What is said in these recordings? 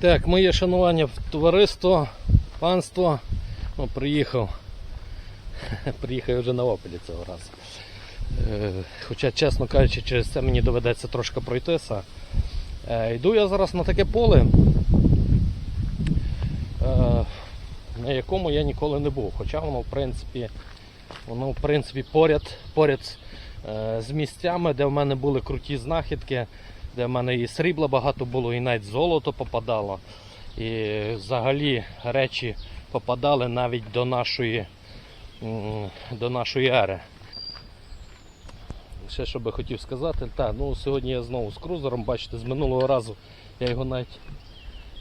Так, моє шанування в товариство, панство. Ну, приїхав. Приїхав вже на опелі цього разу. Е, Хоча, чесно кажучи, через це мені доведеться трошки пройтися. Е, Йду я зараз на таке поле, е, на якому я ніколи не був. Хоча воно, в принципі, воно, в принципі, поряд, поряд з місцями, де в мене були круті знахідки, де в мене і срібла багато було, і навіть золото попадало. І взагалі речі попадали навіть до нашої, до нашої ери. Ще що би хотів сказати, та, ну сьогодні я знову з крузером, бачите, з минулого разу я його навіть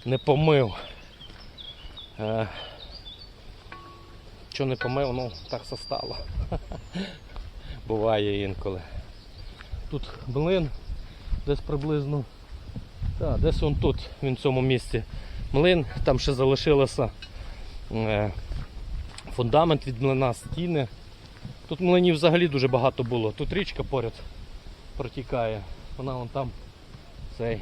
не помив. Е, що не помив, ну так все стало. Буває інколи. Тут млин, десь приблизно. Так, десь он тут, він в цьому місці. Млин, там ще залишилося е, фундамент від млина, стіни. Тут млинів взагалі дуже багато було. Тут річка поряд протікає. Вона вон там цей.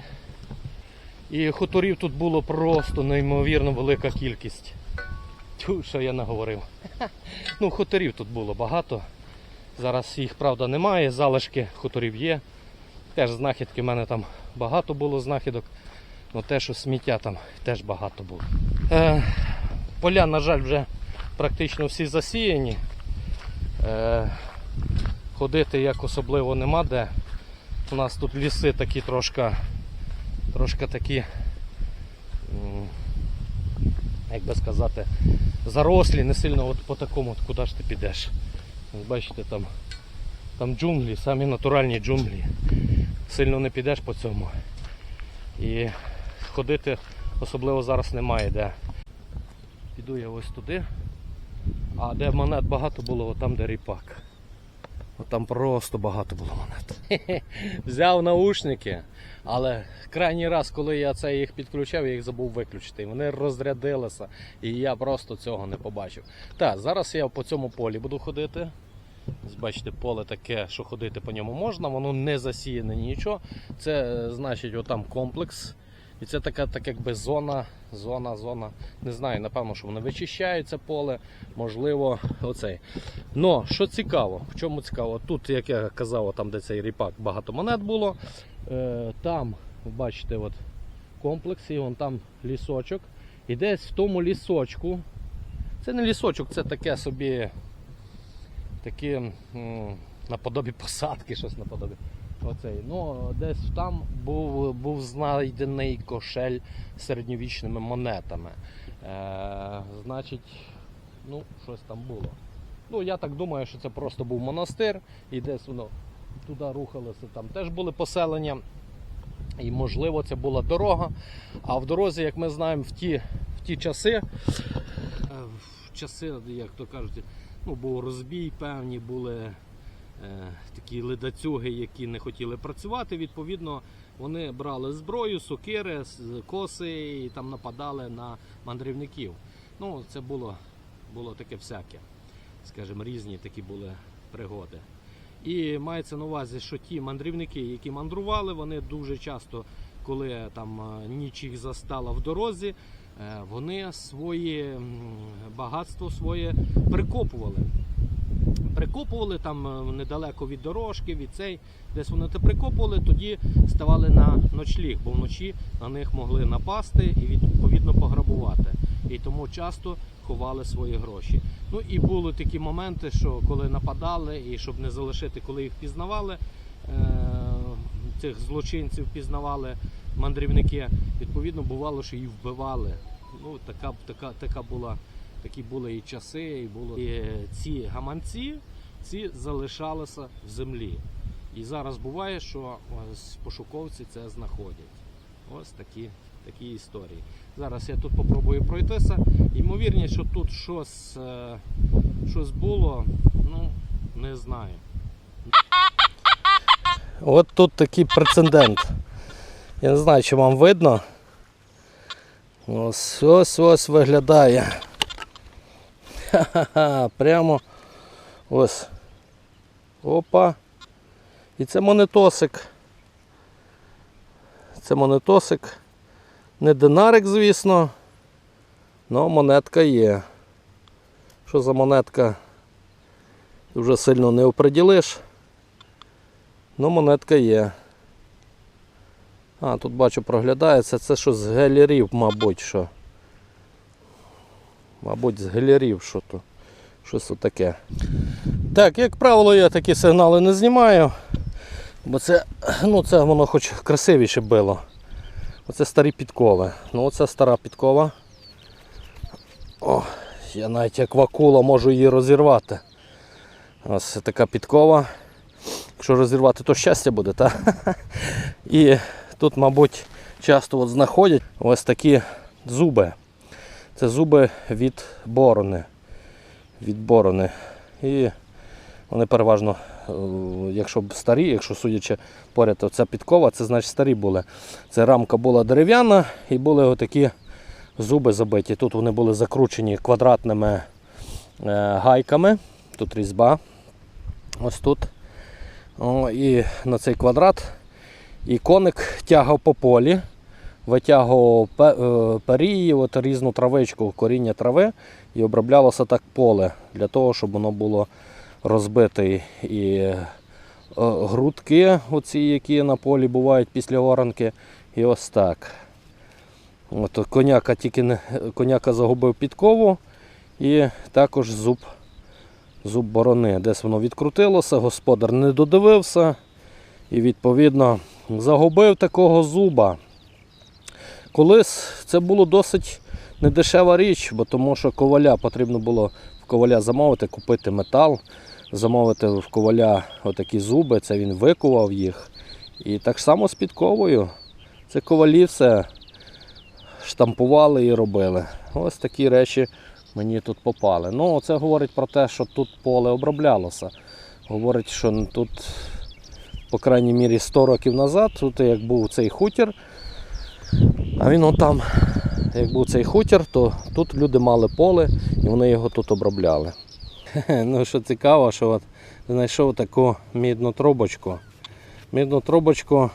І хуторів тут було просто неймовірно велика кількість. Тю, що я наговорив. Ну, хуторів тут було багато. Зараз їх, правда, немає, залишки хуторів є. Теж знахідки в мене там багато було знахідок. Ну те, що сміття там теж багато було. Е, поля, на жаль, вже практично всі засіяні. Е, ходити як особливо нема де. У нас тут ліси такі трошки, трошки такі, як би сказати, зарослі, не сильно от по такому, от куди ж ти підеш. Бачите, там, там джунглі, самі натуральні джунглі. Сильно не підеш по цьому. І ходити особливо зараз немає де. Піду я ось туди. А де монет багато було, там де ріпак. От там просто багато було монет. Взяв наушники, але крайній раз, коли я це їх підключав, я їх забув виключити. І Вони розрядилися, і я просто цього не побачив. Так, зараз я по цьому полі буду ходити. Бачите, поле таке, що ходити по ньому можна, воно не засіяне нічого. Це е, значить отам комплекс. І це така, так якби зона, зона, зона. Не знаю, напевно, що вони вичищають це поле, можливо, оцей. Но що цікаво, в чому цікаво? Тут, як я казав, там, де цей ріпак, багато монет було. Е, там, бачите, от комплекс, і вон там лісочок. І десь в тому лісочку. Це не лісочок, це таке собі такі наподобі посадки, щось наподобі. Оцей. Ну, десь там був, був знайдений кошель з середньовічними монетами. Е, значить, ну, щось там було. Ну, я так думаю, що це просто був монастир, і десь воно туди рухалося, там теж були поселення. І можливо це була дорога. А в дорозі, як ми знаємо, в ті, в ті часи, е, в часи, як то кажуть, ну, був розбій, певні були е, такі ледацюги, які не хотіли працювати. Відповідно, вони брали зброю, сокири, коси і там нападали на мандрівників. Ну, це було, було таке всяке, скажімо, різні такі були пригоди. І мається на увазі, що ті мандрівники, які мандрували, вони дуже часто, коли там е, ніч їх застала в дорозі, вони своє багатство своє прикопували. Прикопували там е, недалеко від дорожки, від цей, десь вони те прикопували, тоді ставали на ночліг, бо вночі на них могли напасти і відповідно пограбувати. І тому часто ховали свої гроші. Ну і були такі моменти, що коли нападали, і щоб не залишити, коли їх пізнавали, е- цих злочинців пізнавали мандрівники, відповідно бувало, що їх вбивали. Ну, така, така, така була, такі були і часи, і було. І е, ці гаманці ці залишалися в землі. І зараз буває, що пошуковці це знаходять. Ось такі, такі історії. Зараз я тут попробую пройтися. Ймовірність, що тут щось, е, щось було, ну, не знаю. От тут такий прецедент. Я не знаю, чи вам видно. Ось ось ось виглядає. Ха-ха-ха, прямо ось. Опа. І це монетосик. Це монетосик. Не динарик, звісно. але монетка є. Що за монетка? Вже сильно не оприділиш. Ну, монетка є. А, тут бачу проглядається. Це що з гелерів, мабуть, що. Мабуть, з гелерів що то. Щось таке. Так, як правило, я такі сигнали не знімаю. Бо це, ну, це воно хоч красивіше було. Оце старі підкови. Ну оце стара підкова. О, я навіть як вакула можу її розірвати. Ось така підкова. Якщо розірвати, то щастя буде, так? І тут, мабуть, часто от знаходять ось такі зуби. Це зуби від борони. Від борони. І вони переважно, е, якщо старі, якщо судячи поряд, то ця підкова, це значить старі були. Це рамка була дерев'яна і були отакі зуби забиті. Тут вони були закручені квадратними е, гайками. Тут різьба. Ось тут. О, і на цей квадрат. І коник тягав по полі, витягував е, перії, от різну травичку, коріння трави, і оброблялося так поле для того, щоб воно було розбите. І е, грудки, оці, які на полі бувають після оранки. І ось так. От, коняка тільки не, коняка загубив підкову і також зуб, зуб борони. Десь воно відкрутилося, господар не додивився і відповідно загубив такого зуба. Колись це було досить недешева річ, бо тому що коваля потрібно було в коваля замовити, купити метал, замовити в коваля отакі зуби, це він викував їх. І так само з підковою. Це ковалі все штампували і робили. Ось такі речі мені тут попали. Ну, це говорить про те, що тут поле оброблялося. Говорить, що тут, по крайній мірі, 100 років назад, тут як був цей хутір, а він отам, як був цей хутір, то тут люди мали поле і вони його тут обробляли. Ну, що цікаво, що от знайшов таку мідну трубочку. Мідну трубочку,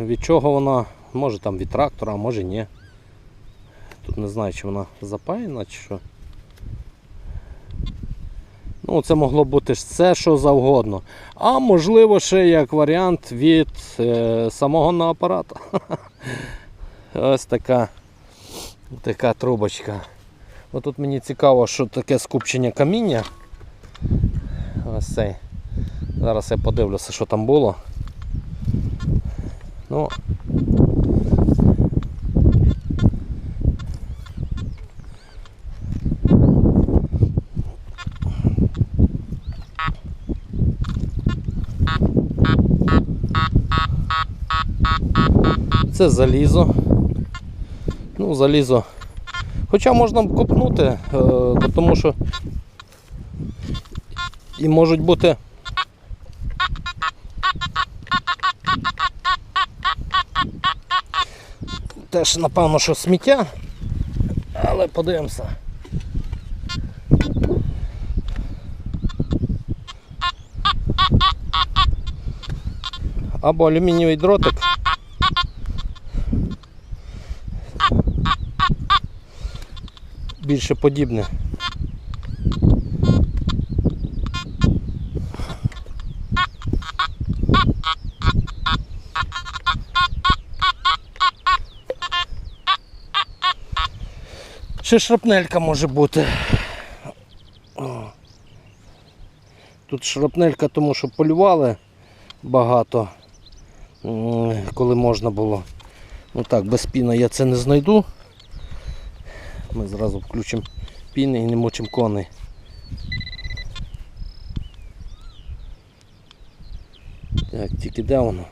від чого вона, може там від трактора, а може ні. Тут не знаю, чи вона запаяна, чи що. Ну, це могло бути все, що завгодно. А можливо, ще як варіант від е, самого апарата. Ось така, така трубочка. Отут мені цікаво, що таке скупчення каміння. Ось цей. Зараз я подивлюся, що там було. Ну, Це залізо. Ну, залізо. Хоча можна копнути, е, тому що і можуть бути. Теж, напевно, що сміття, але подивимося. Або алюмінієвий дротик. Більше подібне. Ще шрапнелька може бути. О. Тут шрапнелька, тому що полювали багато, коли можна було. Ну так, без піни я це не знайду. Ми зразу включимо піни і не мочимо коней. Так, тільки де воно?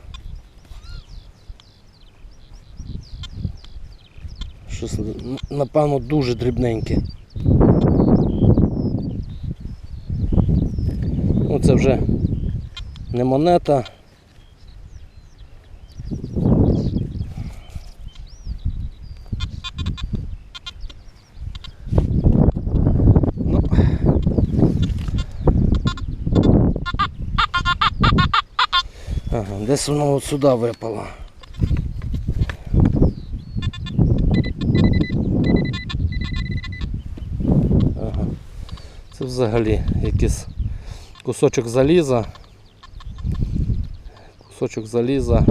Щось, напевно, дуже дрібненьке. Ну, це вже не монета. Десь воно от сюди випало. Ага. Це взагалі якийсь кусочок заліза. Кусочок заліза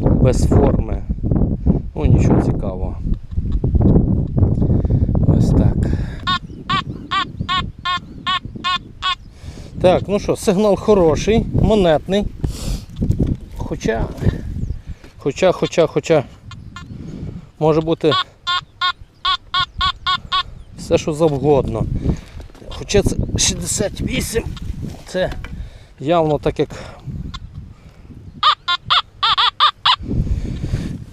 без форми. Ну нічого цікавого. Ось так. Так, ну що, сигнал хороший, монетний. Хоча, хоча, хоча, хоча, може бути все, що завгодно. Хоча це 68, це явно так як.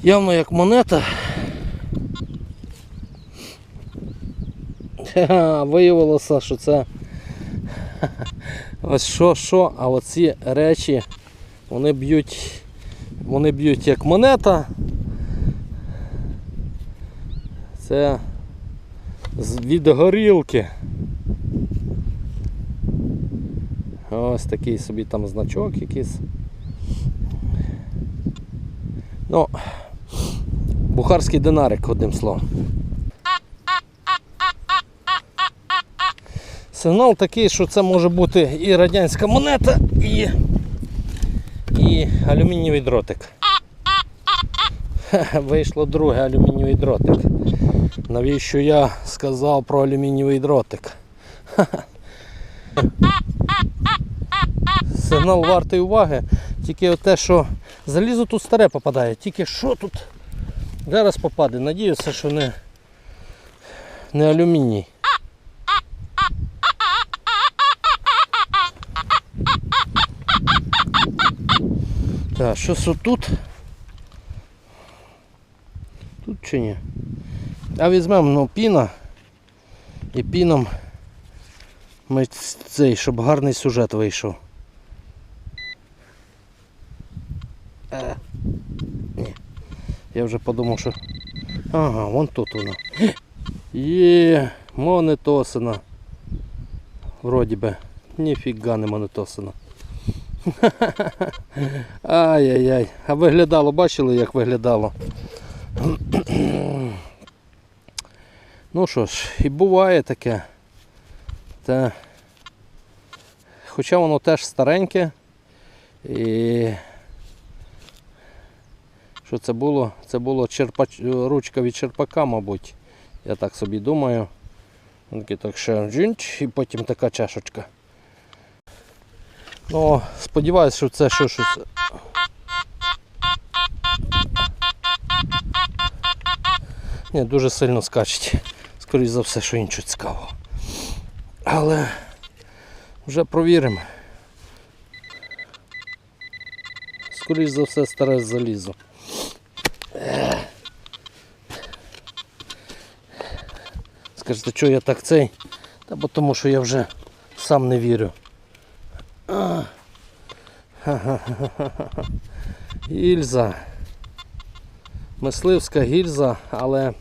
Явно як монета. Виявилося, що це ось що, що, а оці речі вони б'ють, вони б'ють як монета. Це від горілки. Ось такий собі там значок якийсь. Ну, бухарський динарик, одним словом. Сигнал такий, що це може бути і радянська монета, і, і алюмінієвий дротик. Вийшло друге алюмінієвий дротик. Навіщо я сказав про алюмінієвий дротик? Сигнал вартий уваги. Тільки те, що залізо тут старе попадає. Тільки що тут зараз попаде. Надіюся, що не, не алюміній. Так, щось отут. Тут чи ні? А візьмемо ну, піна і піном ми цей, щоб гарний сюжет вийшов. Е, ні. Я вже подумав, що. Ага, вон тут воно. Є, монетосина. Вроді би. Ніфіга не монетосина. Ай-яй-яй. А виглядало, бачили, як виглядало? Ну що ж, і буває таке. Та... Хоча воно теж стареньке. І що це було? Це було черпач... ручка від черпака, мабуть. Я так собі думаю. Так ще джинч і потім така чашечка. Ну, сподіваюсь, що це що щось. Ні, дуже сильно скачуть. Скоріше за все, що інше цікавого. Але вже провіримо. Скоріше за все старе залізо. Скажете, що я так цей? Та бо тому що я вже сам не вірю. А. Ха-ха-ха-ха-ха. Гільза. Мисливська гільза, але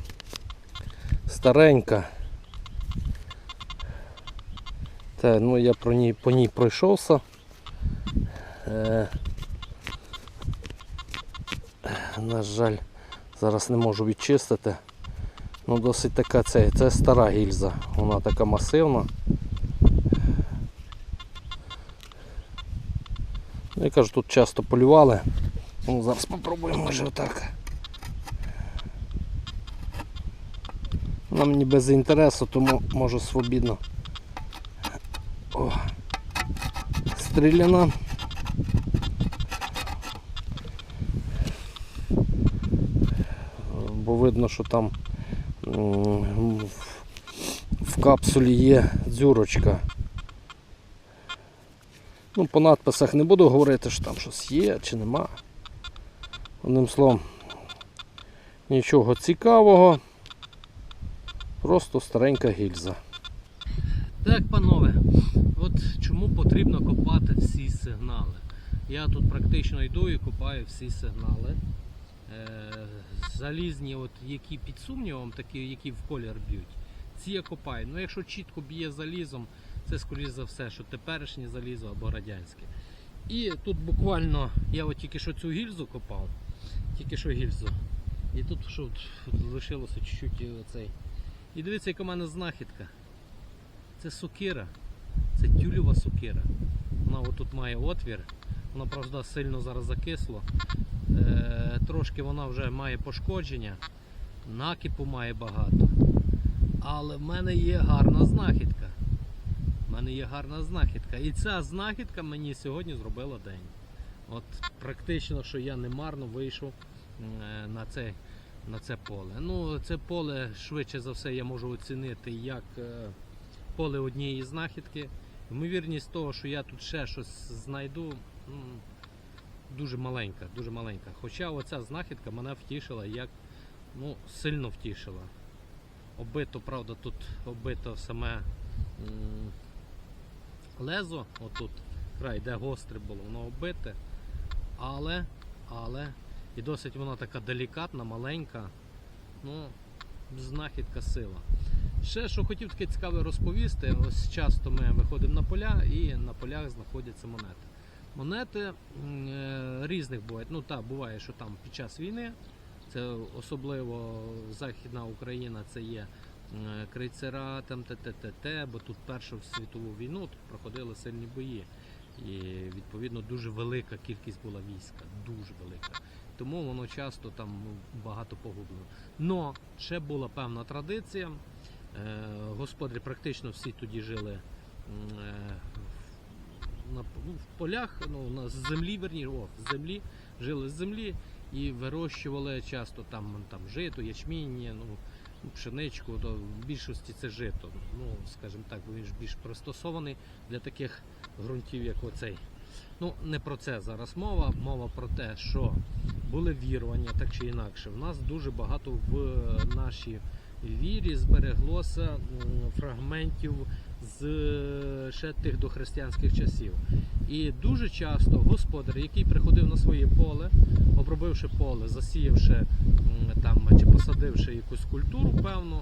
старенька. Та, ну я про ній, по ній пройшовся. Е, на жаль, зараз не можу відчистити. Ну досить така це, це стара гільза, вона така масивна. Я кажу, тут часто полювали. Ну, зараз спробуємо може отак. Вона мені без інтересу, тому можу свобідно. О, стріляна. Бо видно, що там в капсулі є дзюрочка. Ну, по надписах не буду говорити, що там щось є чи нема. Одним словом, нічого цікавого. Просто старенька гільза. Так, панове, от чому потрібно копати всі сигнали. Я тут практично йду і копаю всі сигнали. Е, залізні, от, які під сумнівом, такі, які в колір б'ють, ці я копаю. Ну, якщо чітко б'є залізом, це скоріш за все, що теперішнє залізо або радянське. І тут буквально я от тільки що цю гільзу копав, тільки що гільзу. І тут що лишилося чуть-чуть оцей. І дивіться, яка в мене знахідка. Це Це сокира. Це тюльова сокира. Вона отут має отвір. Вона, правда, сильно зараз закисло. Е, трошки вона вже має пошкодження. Накипу має багато. Але в мене є гарна знахідка. Мене є гарна знахідка. І ця знахідка мені сьогодні зробила день. От практично, що я не марно вийшов е, на це, на це поле. Ну, це поле швидше за все я можу оцінити як е, поле однієї знахідки. Ймовірність того, що я тут ще щось знайду, дуже маленька, дуже маленька. Хоча оця знахідка мене втішила, як ну, сильно втішила. Оббито, правда, тут оббито саме лезо, отут край, де гостре було, воно оббите. Але, але, і досить вона така делікатна, маленька. Ну, знахідка сила. Ще що хотів таке цікаве розповісти, ось часто ми виходимо на поля і на полях знаходяться монети. Монети е, різних бувають. Ну так, буває, що там під час війни, це особливо Західна Україна, це є крейцера, там ТТТ, бо тут Першу світову війну тут проходили сильні бої. І відповідно дуже велика кількість була війська, дуже велика. Тому воно часто там ну, багато погублено. Но ще була певна традиція. Е, господарі практично всі тоді жили е, ну, в полях, ну, на землі, верні, о, в землі, жили з землі і вирощували часто там, там жито, ячміння, ну, пшеничку, то в більшості це жито. Ну, скажімо так, він ж більш пристосований для таких ґрунтів, як оцей. Ну, не про це зараз мова. Мова про те, що були вірування, так чи інакше. В нас дуже багато в нашій вірі збереглося фрагментів з ще тих дохристиянських часів. І дуже часто господар, який приходив на своє поле, обробивши поле, засіявши там чи посадивши якусь культуру певну,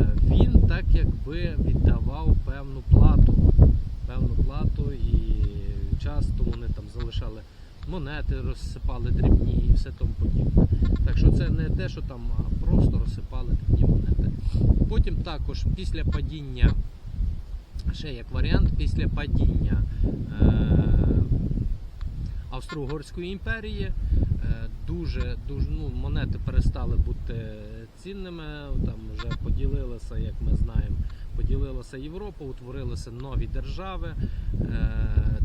е, він так якби віддавав певну плату. Певну плату і часто вони там залишали монети, розсипали дрібні і все тому подібне. Так що це не те, що там а просто розсипали дрібні монети. Потім також після падіння, ще як варіант, після падіння е- Австро-Угорської імперії е, дуже, дуже ну, монети перестали бути цінними. Там вже поділилися, як ми знаємо, поділилася Європа, утворилися нові держави. Е,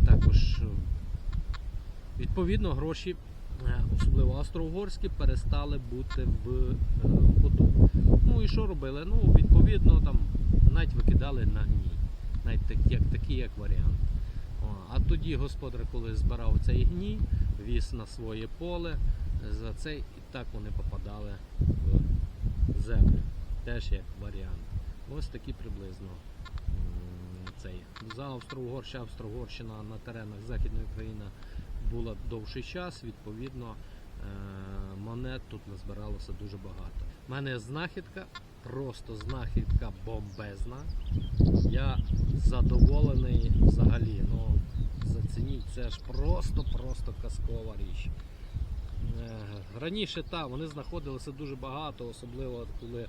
також відповідно гроші, особливо австро-угорські, перестали бути в ходу. Ну і що робили? Ну, відповідно, там навіть викидали на гній, навіть так, як, такий як варіант. О, А тоді господар, коли збирав цей гній, віз на своє поле за цей, і так вони попадали в землю. Теж як варіант. Ось такі приблизно цей. За Австро-Угорща, Австро-Угорщина на теренах Західної України була довший час, відповідно, е, монет тут назбиралося дуже багато. У мене знахідка, просто знахідка бомбезна. Я задоволений взагалі. Ну, зацініть, це ж просто-просто казкова річ. Е, Раніше та, вони знаходилися дуже багато, особливо коли е,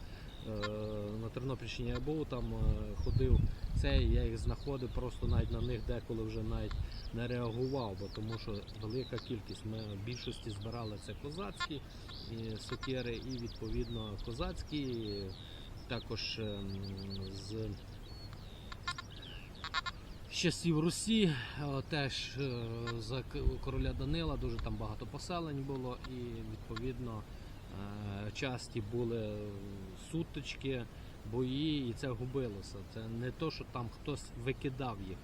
на Тернопільщині я був, там е, ходив цей, я їх знаходив, просто навіть на них деколи вже навіть не реагував, бо тому що велика кількість. Ми в більшості збирали це козацькі і сокири, і відповідно козацькі, також ем, з часів Русі, е, теж е, за короля Данила дуже там багато поселень було, і відповідно е, часті були сутички, бої, і це губилося. Це не то, що там хтось викидав їх.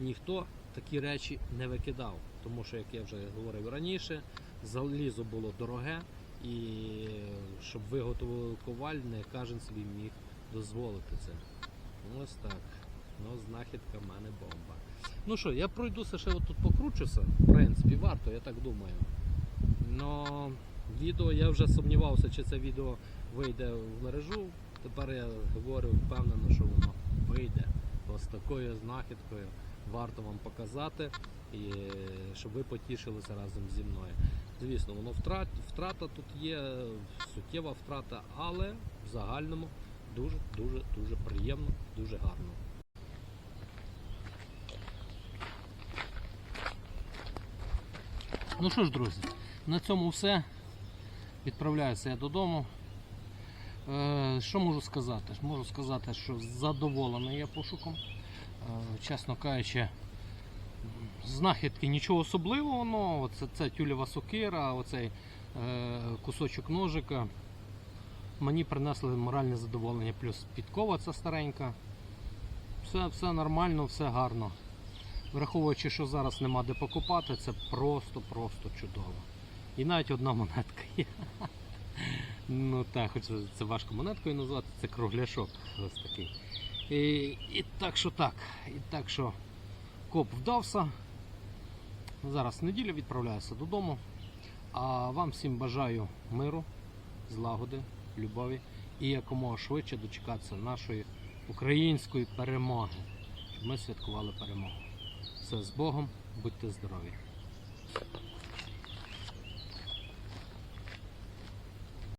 Ніхто такі речі не викидав, тому що, як я вже говорив раніше, залізо було дороге, і щоб виготовили коваль, не кожен собі міг дозволити це. Ось так. Ну, знахідка в мене бомба. Ну що, я пройдуся ще отут покручуся. В принципі, варто, я так думаю. Но відео я вже сумнівався, чи це відео вийде в мережу. Тепер я говорю впевнено, що воно вийде. З такою знахідкою варто вам показати, і щоб ви потішилися разом зі мною. Звісно, воно втрат, втрата тут є, суттєва втрата, але в загальному дуже-дуже дуже приємно, дуже гарно. Ну що ж, друзі, на цьому все. Відправляюся я додому. Е, що можу сказати? Можу сказати, що задоволений я пошуком. Е, чесно кажучи, знахідки нічого особливого, но оце, це тюлєва сокира, оцей е, кусочок ножика. Мені принесли моральне задоволення, плюс підкова ця старенька. Все, все нормально, все гарно. Враховуючи, що зараз нема де покупати, це просто-просто чудово. І навіть одна монетка є. Ну так, хоч це- це важко монеткою назвати, це кругляшок ось такий. І, і так що так, і так що коп вдався. Зараз неділя відправляюся додому. А вам всім бажаю миру, злагоди, любові і якомога швидше дочекатися нашої української перемоги, щоб ми святкували перемогу. Все з Богом, будьте здорові!